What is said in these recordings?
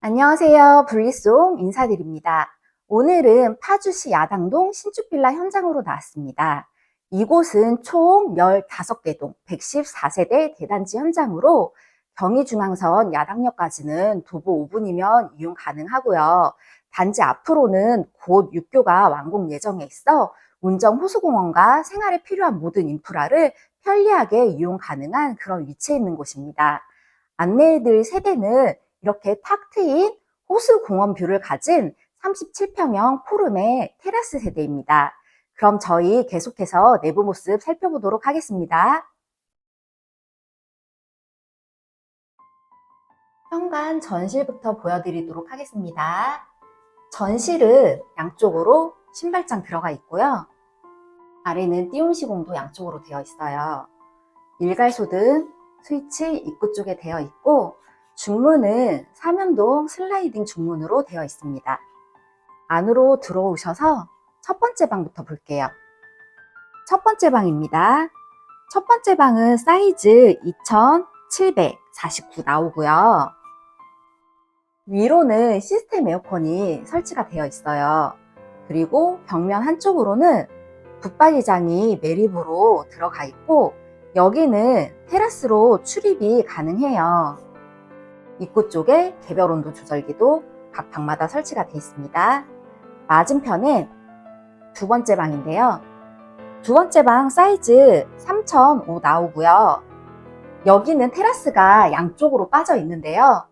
안녕하세요. 블리송 인사드립니다. 오늘은 파주시 야당동 신축빌라 현장으로 나왔습니다. 이곳은 총 15개 동 114세대 대단지 현장으로 경의중앙선 야당역까지는 도보 5분이면 이용 가능하고요. 단지 앞으로는 곧 육교가 완공 예정에 있어 운정 호수공원과 생활에 필요한 모든 인프라를 편리하게 이용 가능한 그런 위치에 있는 곳입니다. 안내해드릴 세대는 이렇게 탁 트인 호수 공원 뷰를 가진 37평형 포름의 테라스 세대입니다. 그럼 저희 계속해서 내부 모습 살펴보도록 하겠습니다. 현관 전실부터 보여드리도록 하겠습니다. 전실은 양쪽으로 신발장 들어가 있고요. 아래는 띄움 시공도 양쪽으로 되어 있어요. 일갈소등 스위치 입구 쪽에 되어 있고 중문은 삼연동 슬라이딩 중문으로 되어 있습니다. 안으로 들어오셔서 첫 번째 방부터 볼게요. 첫 번째 방입니다. 첫 번째 방은 사이즈 2749 나오고요. 위로는 시스템 에어컨이 설치가 되어 있어요. 그리고 벽면 한쪽으로는 붙박이장이 매립으로 들어가 있고 여기는 테라스로 출입이 가능해요. 입구 쪽에 개별 온도 조절기도 각 방마다 설치가 되어 있습니다. 맞은편엔 두 번째 방인데요. 두 번째 방 사이즈 3005 나오고요. 여기는 테라스가 양쪽으로 빠져 있는데요.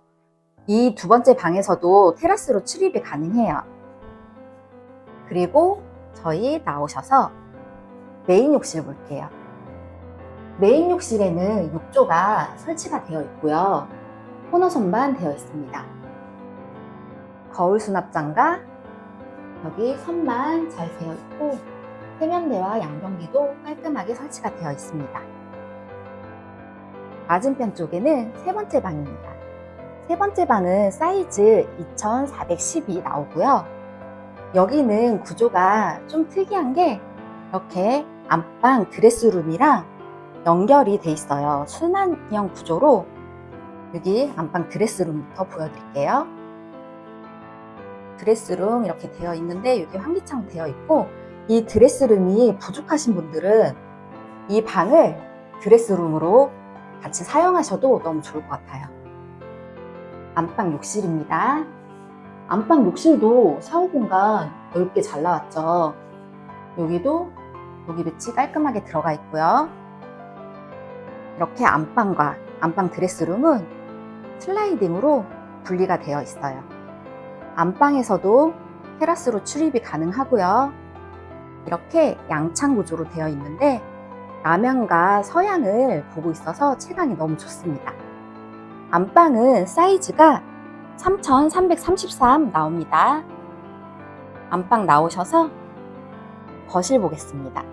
이 두 번째 방에서도 테라스로 출입이 가능해요. 그리고 저희 나오셔서 메인 욕실 볼게요. 메인 욕실에는 욕조가 설치가 되어 있고요. 코너선만 되어 있습니다. 거울 수납장과 여기 선만 잘 되어 있고 세면대와 양변기도 깔끔하게 설치가 되어 있습니다. 맞은편 쪽에는 세 번째 방입니다. 세 번째 방은 사이즈 2412 나오고요. 여기는 구조가 좀 특이한 게 이렇게 안방 드레스룸이랑 연결이 돼 있어요. 순환형 구조로 여기 안방 드레스룸부터 보여드릴게요. 드레스룸 이렇게 되어 있는데 여기 환기창 되어 있고 이 드레스룸이 부족하신 분들은 이 방을 드레스룸으로 같이 사용하셔도 너무 좋을 것 같아요. 안방 욕실입니다. 안방 욕실도 샤워 공간 넓게 잘 나왔죠. 여기도 여기 배치 깔끔하게 들어가 있고요. 이렇게 안방과 안방 드레스룸은 슬라이딩으로 분리가 되어 있어요. 안방에서도 테라스로 출입이 가능하고요. 이렇게 양창 구조로 되어 있는데 남향과 서양을 보고 있어서 체감이 너무 좋습니다. 안방은 사이즈가 3333 나옵니다. 안방 나오셔서 거실 보겠습니다.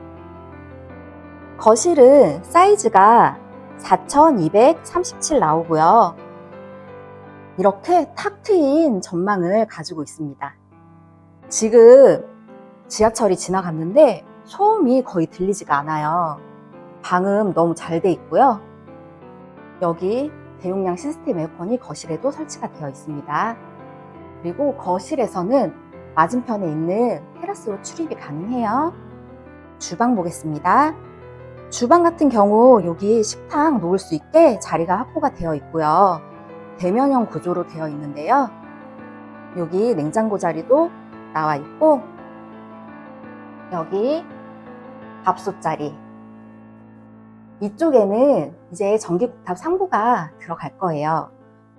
거실은 사이즈가 4237 나오고요. 이렇게 탁 트인 전망을 가지고 있습니다. 지금 지하철이 지나갔는데 소음이 거의 들리지가 않아요. 방음 너무 잘 돼 있고요. 여기 대용량 시스템 에어컨이 거실에도 설치가 되어 있습니다. 그리고 거실에서는 맞은편에 있는 테라스로 출입이 가능해요. 주방 보겠습니다. 주방 같은 경우 여기 식탁 놓을 수 있게 자리가 확보가 되어 있고요. 대면형 구조로 되어 있는데요. 여기 냉장고 자리도 나와 있고 여기 밥솥 자리 이쪽에는 이제 전기국탑 상부가 들어갈 거예요.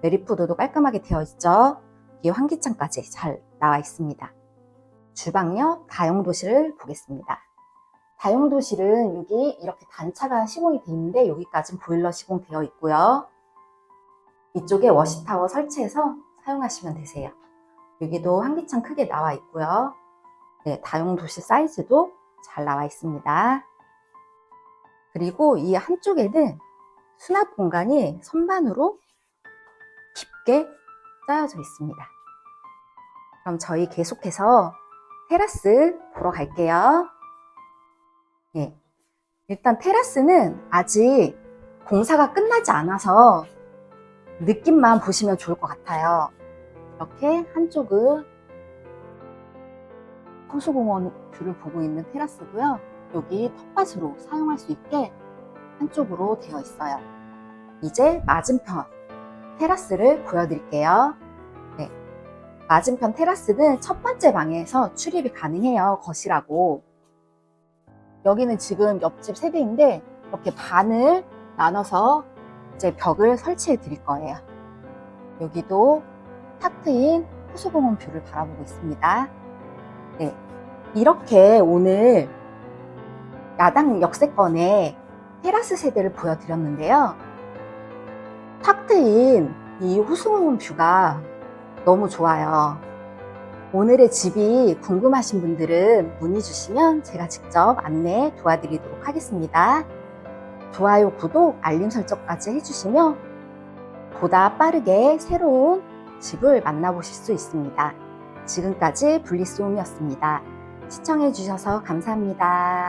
메리푸드도 깔끔하게 되어 있죠. 이 환기창까지 잘 나와 있습니다. 주방역 다용도실을 보겠습니다. 다용도실은 여기 이렇게 단차가 시공이 되어 있는데 여기까지는 보일러 시공되어 있고요. 이쪽에 워시타워 설치해서 사용하시면 되세요. 여기도 환기창 크게 나와 있고요. 네, 다용도실 사이즈도 잘 나와 있습니다. 그리고 이 한쪽에는 수납 공간이 선반으로 깊게 짜여져 있습니다. 그럼 저희 계속해서 테라스 보러 갈게요. 네. 일단 테라스는 아직 공사가 끝나지 않아서 느낌만 보시면 좋을 것 같아요. 이렇게 한쪽은 호수공원 뷰를 보고 있는 테라스고요. 여기 텃밭으로 사용할 수 있게 한쪽으로 되어 있어요. 이제 맞은편 테라스를 보여드릴게요. 네. 맞은편 테라스는 첫 번째 방에서 출입이 가능해요. 거실하고. 여기는 지금 옆집 세대인데 이렇게 반을 나눠서 이제 벽을 설치해 드릴 거예요. 여기도 탁 트인 호수공원 뷰를 바라보고 있습니다. 네. 이렇게 오늘 야당 역세권의 테라스 세대를 보여드렸는데요. 탁 트인 이 호수공원 뷰가 너무 좋아요. 오늘의 집이 궁금하신 분들은 문의 주시면 제가 직접 안내 도와드리도록 하겠습니다. 좋아요, 구독, 알림 설정까지 해주시면 보다 빠르게 새로운 집을 만나보실 수 있습니다. 지금까지 블리스홈이었습니다. 시청해주셔서 감사합니다.